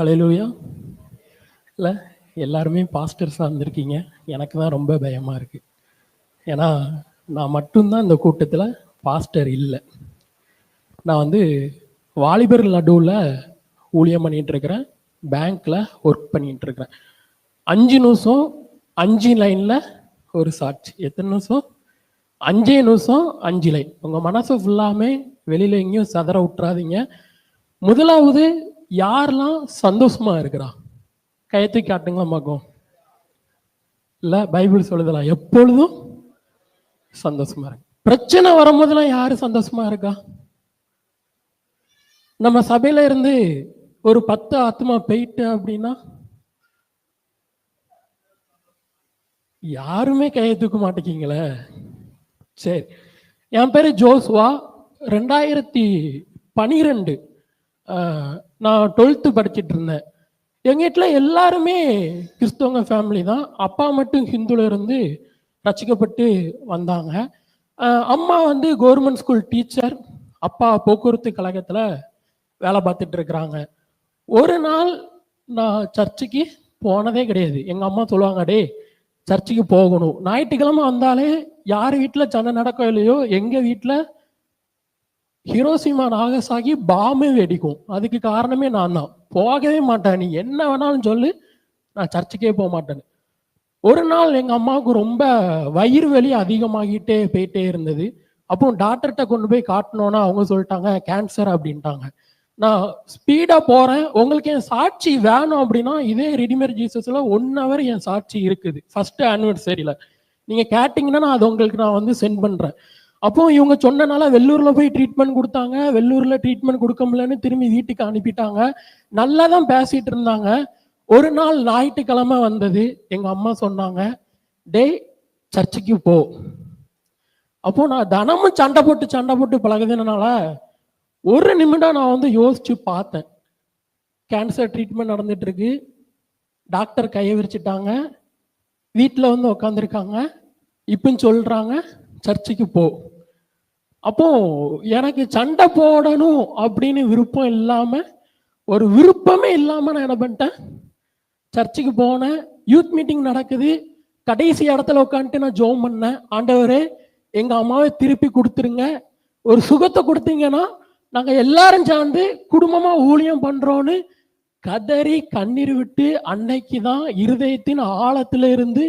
அலையிலூயா இல்லை எல்லாருமே பாஸ்டர்ஸாக இருந்திருக்கீங்க. எனக்கு தான் ரொம்ப பயமாக இருக்குது ஏன்னா நான் மட்டும்தான் இந்த கூட்டத்தில் பாஸ்டர் இல்லை. நான் வந்து வாலிபர் நடுவில் ஊழியம் பண்ணிகிட்ருக்கிறேன் பேங்க்கில் ஒர்க் பண்ணிகிட்ருக்கிறேன் அஞ்சு நிமிஷம் அஞ்சு லைனில் ஒரு சாட்சி. எத்தனை நிமிஷம்? அஞ்சே நிமிஷம் அஞ்சு லைன் உங்கள் மனசு ஃபுல்லாமே வெளியில் எங்கேயும் சதற விட்டுறாதீங்க. முதலாவது யாரெல்லாம் சந்தோஷமா இருக்கிறா? கையத்தை காட்டுங்களா பார்க்கும் இல்லை பைபிள் சொல்லுதலாம் எப்பொழுதும் சந்தோஷமா இருக்கு பிரச்சனை வரும்போதெல்லாம் யாரு சந்தோஷமா இருக்கா? நம்ம சபையில இருந்து ஒரு பத்து ஆத்மா போயிட்டு அப்படின்னா யாருமே கையை தூக்க மாட்டேங்கிங்களே? சரி. என் பேர் ஜோஸ்வா ரெண்டாயிரத்தி பனிரெண்டு நான் டுவெல்த்து படிச்சுட்டு இருந்தேன். எங்கள் வீட்டில் எல்லாருமே கிறிஸ்தவங்க ஃபேமிலி தான். அப்பா மட்டும் ஹிந்துல இருந்து ரசிக்கப்பட்டு வந்தாங்க. அம்மா வந்து கவர்மெண்ட் ஸ்கூல் டீச்சர் அப்பா போக்குவரத்து கழகத்தில் வேலை பார்த்துட்டு இருக்கிறாங்க. ஒரு நாள் நான் சர்ச்சுக்கு போனதே கிடையாது. எங்கள் அம்மா சொல்லுவாங்க டே சர்ச்சுக்கு போகணும். ஞாயிற்றுக்கிழமை வந்தாலே யார் வீட்டில் சண்டை நடக்கோ இல்லையோ எங்கள் வீட்டில் ஹிரோசிமா நாகசாகி பாம்பு வெடிக்கும். அதுக்கு காரணமே நான் தான் போகவே மாட்டேன். நீ என்ன வேணாலும் சொல்லு. நான் சர்ச்சுக்கே போக மாட்டேன்னு ஒரு நாள் எங்கள் அம்மாவுக்கு ரொம்ப வயிறு வலி அதிகமாகிட்டே போயிட்டே இருந்தது. அப்போ டாக்டர்கிட்ட கொண்டு போய் காட்டினோன்னா அவங்க சொல்லிட்டாங்க கேன்சர் அப்படின்ட்டாங்க. நான் ஸ்பீடாக போகிறேன் உங்களுக்கு என் சாட்சி வேணும் அப்படின்னா இதே ரெடிமேட் ஜீசஸில் ஒன் ஹவர் என் சாட்சி இருக்குது. ஃபஸ்ட்டு ஆனிவர்சரியில் நீங்கள் கேட்டிங்கன்னா நான் அது உங்களுக்கு நான் வந்து சென்ட் பண்ணுறேன் அப்போ இவங்க சொன்னனால வெள்ளூர்ல போய் ட்ரீட்மெண்ட் கொடுத்தாங்க. வெள்ளூர்ல ட்ரீட்மெண்ட் கொடுக்க முடியலன்னு திரும்பி வீட்டுக்கு அனுப்பிட்டாங்க. நல்லா தான் பேசிட்டு இருந்தாங்க. ஒரு நாள் ஞாயிற்றுக்கிழமை வந்தது. எங்க அம்மா சொன்னாங்க டேய் சர்ச்சுக்கு போ. அப்போ நான் தினமும் சண்டை போட்டு சண்டை போட்டு பழகுதுனால ஒரு நிமிடம் நான் வந்து யோசிச்சு பார்த்தேன். கேன்சர் ட்ரீட்மெண்ட் நடந்துட்டு இருக்கு டாக்டர் கையை விரிச்சிட்டாங்க. வீட்டில் வந்து உட்காந்துருக்காங்க இப்பன்னு சொல்றாங்க சர்ச்சுக்கு போ. அப்போ எனக்கு சண்டை போடணும் அப்படின்னு விருப்பம் இல்லாம ஒரு விருப்பமே இல்லாம நான் என்ன பண்ணிட்டேன்? சர்ச்சுக்கு போனேன். யூத் மீட்டிங் நடக்குது. கடைசி இடத்துல உட்காந்துட்டு நான் ஜோம் பண்ணேன். ஆண்டவரே எங்க அம்மாவை திருப்பி கொடுத்துருங்க. ஒரு சுகத்தை கொடுத்தீங்கன்னா நாங்க எல்லாரும் சேர்ந்து குடும்பமா ஊழியம் பண்றோன்னு கதறி கண்ணீர் விட்டு அன்னைக்கு தான் இருதயத்தின் ஆழத்துல இருந்து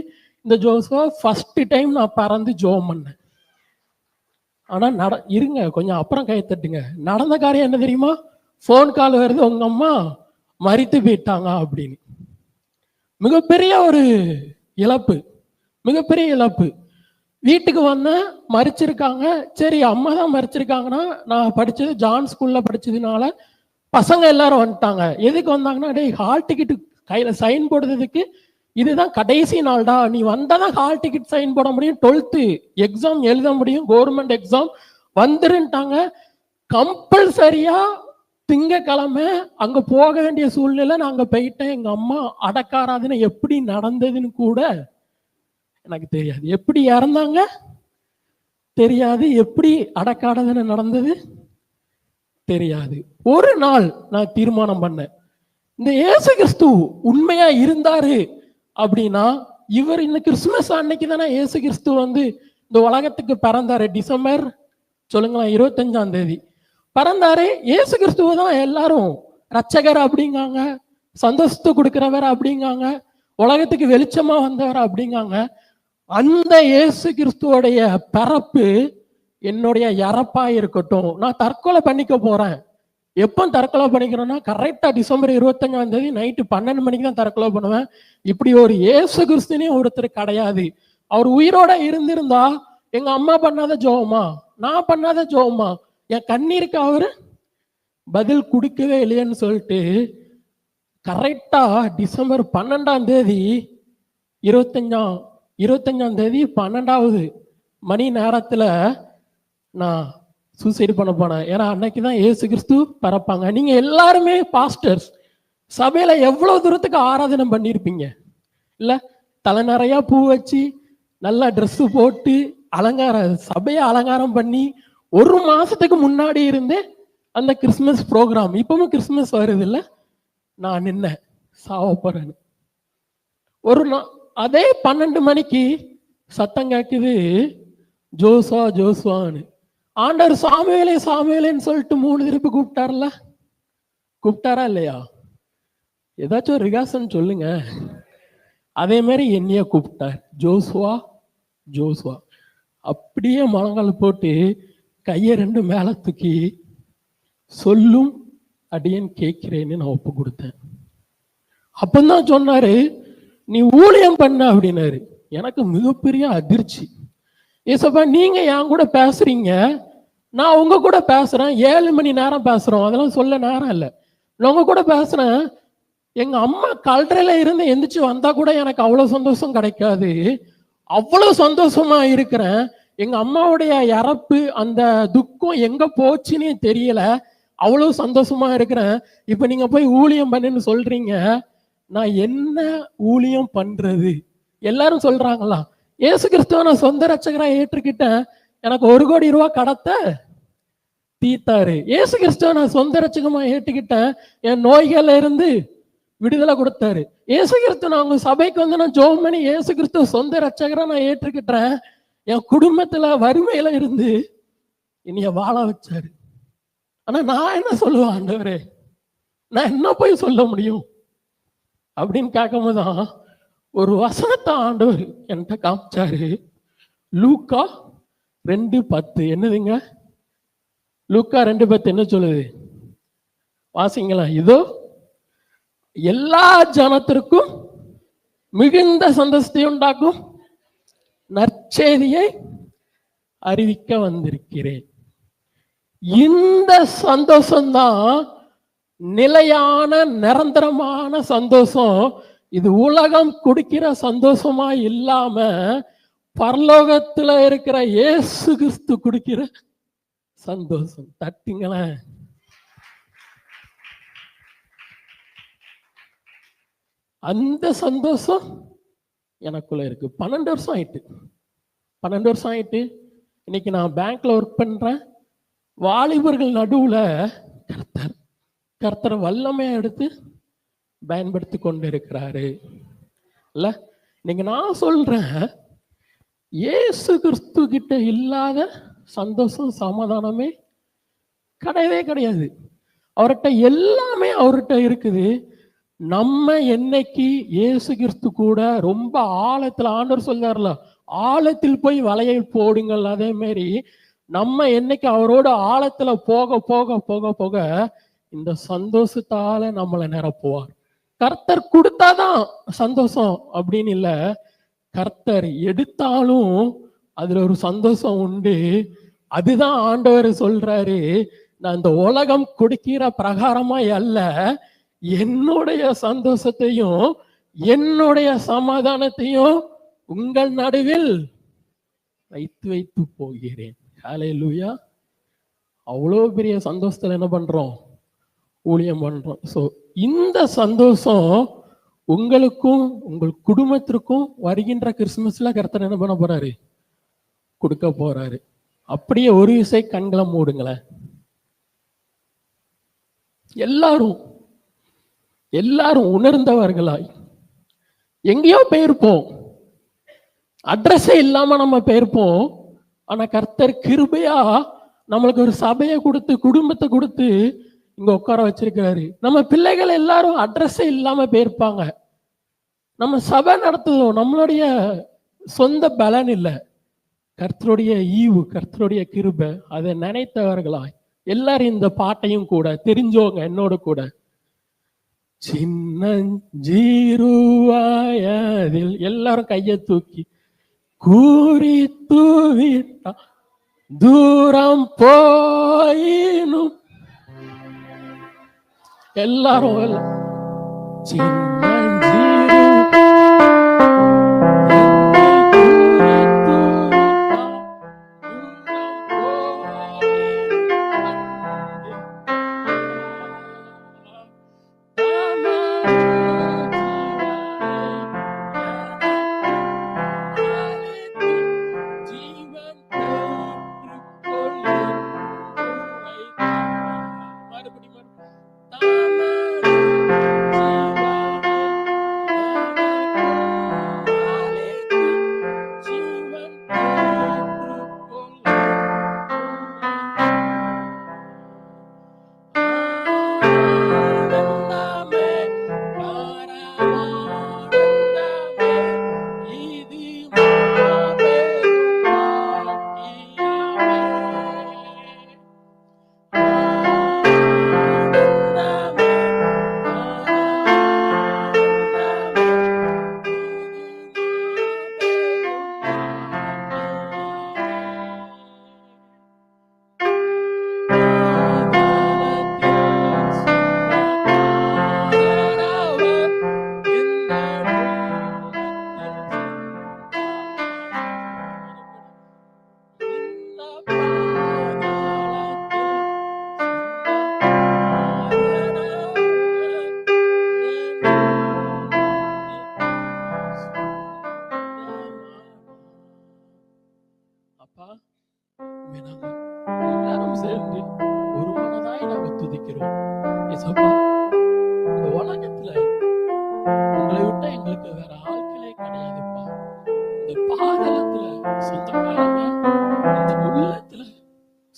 இந்த ஜோசோ ஃபர்ஸ்ட் டைம் நான் பறந்து ஜோம் பண்ணேன். ஆனால் நட இருங்க கொஞ்சம் அப்புறம் கையை தட்டுங்க. நடந்த காரியம் என்ன தெரியுமா? ஃபோன் கால் வருது உங்க அம்மா மறித்து போயிட்டாங்க அப்படின்னு. மிகப்பெரிய ஒரு இழப்பு. மிகப்பெரிய இழப்பு. வீட்டுக்கு வந்தேன் மறிச்சிருக்காங்க. சரி அம்மா தான் மறிச்சிருக்காங்கன்னா நான் படித்தது ஜான் ஸ்கூல்ல படித்ததுனால பசங்க எல்லாரும் வந்துட்டாங்க. எதுக்கு வந்தாங்கன்னா டேய் ஹால் டிக்கெட்டு கையில் சைன் போடுறதுக்கு இதுதான் கடைசி நாள்டா. நீ வந்தாதான் ஹால் டிக்கெட் சைன் போட முடியும். டுவெல்த்து எக்ஸாம் எழுத முடியும். கவர்மெண்ட் எக்ஸாம் வந்துருன்ட்டாங்க. கம்பல்சரியா திங்கக்கிழமை அங்க போக வேண்டிய சூழ்நிலை நான் அங்கே போயிட்டேன். எங்க அம்மா அடக்காராதுன்னு எப்படி நடந்ததுன்னு கூட எனக்கு தெரியாது. எப்படி இறந்தாங்க? தெரியாது. எப்படி அடக்காடதுன்னு நடந்தது? தெரியாது. ஒரு நாள் நான் தீர்மானம் பண்ணேன். இந்த இயேசு கிறிஸ்து உண்மையா இருந்தாரு அப்படின்னா இவர் இந்த கிறிஸ்துமஸ் அன்னைக்கு தானே இயேசு கிறிஸ்து வந்து இந்த உலகத்துக்கு பிறந்தாரு. டிசம்பர் சொல்லுங்களேன் இருபத்தஞ்சாம் தேதி. பிறந்தாரு இயேசு கிறிஸ்துவ தான் எல்லாரும். ரட்சகர் அப்படிங்காங்க சந்தோஷத்தை கொடுக்குறவர் அப்படிங்காங்க உலகத்துக்கு வெளிச்சமா வந்தவர் அப்படிங்காங்க. அந்த இயேசு கிறிஸ்துவோடைய பிறப்பு என்னுடைய இறப்பா இருக்கட்டும். நான் தற்கொலை பண்ணிக்க போறேன். எப்போ தற்கொலை பண்ணிக்கிறோன்னா கரெக்டாக டிசம்பர் இருபத்தஞ்சாம் தேதி நைட்டு பன்னெண்டு மணிக்கு தான் தற்கொலை பண்ணுவேன். இப்படி ஒரு இயேசு கிறிஸ்துனே ஒருத்தர் கிடையாது. அவர் உயிரோட இருந்திருந்தா எங்க அம்மா பண்ணாத ஜோகமா நான் பண்ணாத ஜோகமா என் கண்ணீருக்கு அவர் பதில் கொடுக்கவே இல்லையேன்னு சொல்லிட்டு கரெக்டா டிசம்பர் பன்னெண்டாம் தேதி இருபத்தஞ்சாம் இருபத்தஞ்சாம் தேதி பன்னெண்டாவது மணி நேரத்தில் நான் சூசைடு பண்ண போனேன். ஏன்னா அன்னைக்கு தான் ஏசு கிறிஸ்து பிறப்பாங்க. நீங்க எல்லாருமே பாஸ்டர்ஸ் சபையில எவ்வளவு தூரத்துக்கு ஆராதனை பண்ணியிருப்பீங்க? இல்ல தலை நிறைய பூ வச்சு நல்லா ட்ரெஸ்ஸு போட்டு அலங்காரம் சபையை அலங்காரம் பண்ணி ஒரு மாசத்துக்கு முன்னாடி இருந்தே அந்த கிறிஸ்மஸ் ப்ரோக்ராம் இப்பவும் கிறிஸ்மஸ் வருது இல்ல நான் நின்ன சாவ போறேன்னு. ஒரு நா- அதே பன்னெண்டு மணிக்கு சத்தம் கேட்குது ஜோசா ஜோசுவான்னு. ஆண்டவர் சாமியலே சாமியலேன்னு சொல்லிட்டு மூணு திருப்பி கூப்பிட்டார்ல? கூப்பிட்டாரா இல்லையா? ஏதாச்சும் ஒரு ரிகாசன் சொல்லுங்க. அதே மாதிரி என்னைய கூப்பிட்டார். ஜோசுவா ஜோசுவா. அப்படியே முழங்கால் போட்டு கையை ரெண்டு மேலே தூக்கி சொல்லும் அடியன் கேட்கிறேன்னு நான் ஒப்பு கொடுத்தேன். அப்பந்தான் சொன்னாரு நீ ஊழியம் பண்ண அப்படின்னாரு. எனக்கு மிகப்பெரிய அதிர்ச்சி. ஏசப்பா நீங்க என் கூட பேசுறீங்க. நான் உங்க கூட பேசுறேன். ஏழு மணி நேரம் பேசுறோம். அதெல்லாம் சொல்ல நேரம் இல்லை. நான் உங்க கூட பேசுறேன். எங்க அம்மா கல்றையில இருந்து எந்திரிச்சு வந்தா கூட எனக்கு அவ்வளவு சந்தோஷம் கிடைக்காது. அவ்வளவு சந்தோஷமா இருக்கிறேன். எங்க அம்மாவுடைய இறப்பு அந்த துக்கம் எங்க போச்சுன்னே தெரியல. அவ்வளவு சந்தோஷமா இருக்கிறேன். இப்ப நீங்க போய் ஊழியம் பண்ணுன்னு சொல்றீங்க. நான் என்ன ஊழியம் பண்றது? எல்லாரும் சொல்றாங்களா? இயேசு கிறிஸ்துவ நான் சொந்த ரட்சகரா ஏற்றுக்கிட்டேன். எனக்கு ஒரு கோடி ரூபா கடத்த தீத்தாரு ஏசு கிறிஸ்துவ நான் சொந்த ரச்சகமா ஏற்றுக்கிட்டேன்? என் நோய்கள்ல இருந்து விடுதலை கொடுத்தாரு. இயேசு கிறிஸ்து நான் உங்க சபைக்கு வந்து நான் ஜோம் பண்ணி ஏசு கிறிஸ்துவ சொந்த ரட்சகரா நான் ஏற்றுக்கிட்டேன். என் குடும்பத்துல வறுமையில இருந்து என்னைய வாழ வச்சாரு. ஆனா நான் என்ன சொல்லுவேன் ஆண்டவரே? நான் என்ன போய் சொல்ல முடியும்? அப்படின்னு கேட்கும்போதுதான் தான் ஒரு வசனத்தை ஆண்டவர் என்கிட்ட காமிச்சாரு. லூக்கா ரெண்டு பத்து. என்னதுங்க? லுக்கா ரெண்டு பத்து. என்ன சொல்லுது? வாசிங்களா? இதோ எல்லா ஜனத்திற்கும் மிகுந்த சந்தோஷத்தை உண்டாக்கும் நற்செய்தியை அறிவிக்க வந்திருக்கிறேன். இந்த சந்தோஷம்தான் நிலையான நிரந்தரமான சந்தோஷம். இது உலகம் கொடுக்கிற சந்தோஷமா இல்லாம பரலோகத்துல இருக்கிற இயேசு கிறிஸ்து கொடுக்கிற சந்தோஷம். தட்டிங்களேன் அந்த சந்தோஷம் எனக்குள்ள இருக்கு. பன்னெண்டு வருஷம் ஆயிட்டு. பன்னெண்டு வருஷம் ஆயிட்டு இன்னைக்கு நான் பேங்க்ல ஒர்க் பண்றேன். வாலிபர்கள் நடுவுல கர்த்தர் கர்த்தர் வல்லமையை எடுத்து பயன்படுத்தி கொண்டு இருக்கிறாரு இல்ல நீங்கள் நான் சொல்றேன் இயேசு கிறிஸ்து கிட்ட இல்லாத சந்தோஷம் சமாதானமே கிடையவே கிடையாது. அவர்கிட்ட எல்லாமே அவர்கிட்ட இருக்குது. நம்ம என்னைக்கு இயேசு கிறிஸ்து கூட ரொம்ப ஆழத்தில் ஆண்டவர் சொல்றாருல ஆழத்தில் போய் வலையை போடுங்கள். அதே மாதிரி நம்ம என்னைக்கு அவரோட ஆழத்துல போக போக போக போக இந்த சந்தோஷத்தால நம்மளை நிரப்புவார். கர்த்தர் கொடுத்தாதான் சந்தோஷம் அப்படின்னு இல்லை கர்த்தர் எடுத்தாலும் அதுல ஒரு சந்தோஷம் உண்டு. அதுதான் ஆண்டவர் சொல்றாரு நான் இந்த உலகம் கொடுக்கிற பிரகாரமா அல்ல என்னுடைய சந்தோஷத்தையும் என்னுடைய சமாதானத்தையும் உங்கள் நடுவில் வைத்து வைத்து போகிறேன். ஹalleluya. அவ்வளோ பெரிய சந்தோஷத்தில் என்ன பண்றோம்? ஊழியம் பண்றோம். ஸோ இந்த சந்தோஷம் உங்களுக்கும் உங்கள் குடும்பத்திற்கும் வருகின்ற கிறிஸ்துமஸ்ல கர்த்தர் என்ன பண்ண போறாரு? கொடுக்க போறாரு. அப்படியே ஒரு விசை கண்களை மூடுங்களேன். எல்லாரும் எல்லாரும் உணர்ந்தவர்களாய் எங்கேயோ போயிருப்போம். அட்ரஸே இல்லாம நம்ம போயிருப்போம். ஆனா கர்த்தர் கிருபையா நம்மளுக்கு ஒரு சபையை கொடுத்து குடும்பத்தை கொடுத்து இங்க உட்கார வச்சிருக்கிறாரு. நம்ம பிள்ளைகள் எல்லாரும் அட்ரஸே இல்லாம போயிருப்பாங்க. நம்ம சபை நடத்துவோம் நம்மளுடைய சொந்த பலன் இல்லை. கர்த்தருடைய ஈவு கர்த்தருடைய கிருபை அதை நினைத்தவர்களாய் எல்லாரும் இந்த பாட்டையும் கூட தெரிஞ்சவங்க என்னோட கூட. சின்னஞ்சீருவாயதில் எல்லாரும் கையை தூக்கி கூறி தூவிட்டா தூரம் போய் எல்லாரும் எல்லாம்.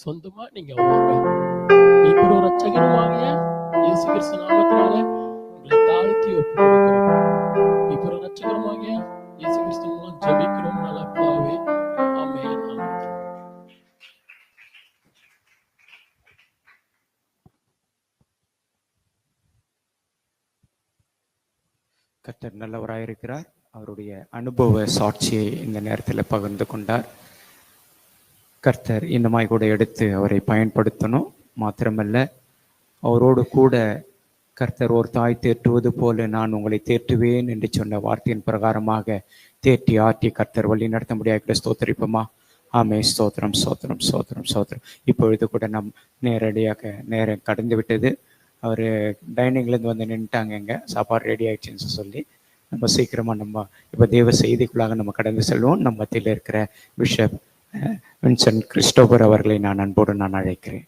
சொந்தமா நீங்க வாங்க. இப்படி இப்போ ரட்சகருமாகிய இயேசு கிறிஸ்து நாமத்தினால உங்களை தாழ்த்தி ஒப்பு கொடுக்கிறோம் இப்போ ரட்சகருமாகிய இயேசு கிறிஸ்து மூலம் ஜபிக்கிறோம். நல்ல பிதாவே ஆமென் ஆமென். கர்த்தர் நல்லவராயிருக்கிறார். அவருடைய அனுபவ சாட்சியை இந்த நேரத்தில் பகிர்ந்து கொண்டார். கர்த்தர் இந்த மாதிரி கூட எடுத்து அவரை பயன்படுத்தணும். மாத்திரமல்ல அவரோடு கூட கர்த்தர் ஒரு தாய் தேற்றுவது போல நான் உங்களை தேற்றுவேன் என்று சொன்ன வார்த்தையின் பிரகாரமாக தேற்றி ஆற்றி கர்த்தர் வழி நடத்த முடியாது ஸ்தோத்தரிப்போமா? ஆமே ஸ்தோத்திரம் ஸ்தோத்திரம் ஸ்தோத்திரம் ஸ்தோத்திரம். இப்பொழுது கூட நம் நேரடியாக நேரம் கடந்து விட்டது அவர் டைனிங்லேருந்து வந்து நின்ட்டாங்க இங்கே. சாப்பாடு ரெடி ஆகிடுச்சின்னு சொல்லி நம்ம சீக்கிரமாக நம்ம இப்போ தேவ செய்திக்குள்ளாக நம்ம கடந்து செல்வோம். நம்ம மத்தியில் இருக்கிற பிஷப் வின்சென்ட் கிறிஸ்டோபர் அவர்களை நான் அன்போடு நான் அழைக்கிறேன்.